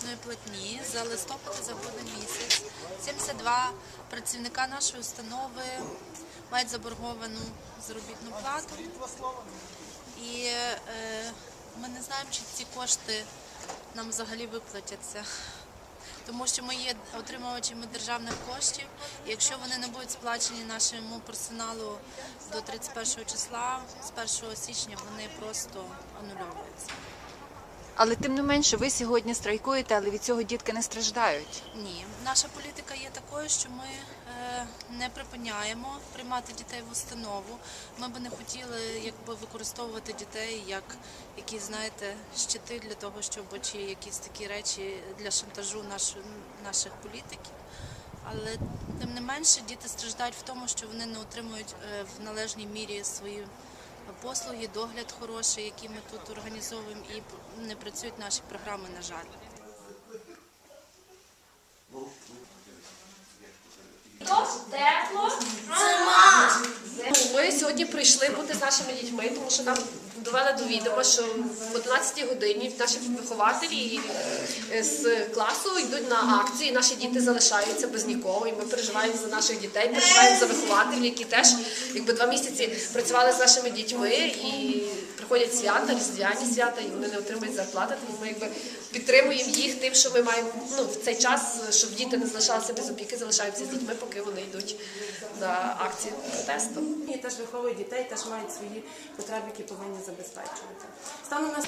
заробітної платні за листопад за грудень місяць. 72 працівника нашої установи мають заборговану заробітну плату. І е, ми не знаємо, чи ці кошти нам взагалі виплатяться. Тому що ми є отримувачами державних коштів, і якщо вони не будуть сплачені нашому персоналу до 31 числа, з 1 січня вони просто анульовуються. Але тим не менше, ви сьогодні страйкуєте, але від цього дітки не страждають. Ні, наша політика є такою, що ми е, не припиняємо приймати дітей в установу. Ми би не хотіли якби використовувати дітей як якісь, знаєте, щити для того, щоб чи якісь такі речі для шантажу наш, наших політиків. Але тим не менше діти страждають в тому, що вони не отримують е, в належній мірі свої послуги, догляд хороший, які ми тут організовуємо, і не працюють наші програми, на жаль. Тепло. Ми сьогодні прийшли бути з нашими дітьми, тому що нам довели до відома, що в 11 годині наші вихователі е, з класу йдуть на акцію, і наші діти залишаються без нікого. І ми переживаємо за наших дітей, переживаємо за вихователів, які теж якби два місяці працювали з нашими дітьми і приходять свята, різдвяні свята, і вони не отримують зарплати. Тому ми якби підтримуємо їх тим, що ми маємо ну в цей час, щоб діти не залишалися без опіки, залишаються з дітьми, поки вони йдуть на акції протесту. І теж виховують дітей, теж мають свої потреби, які повинні забезпечувати. Станом на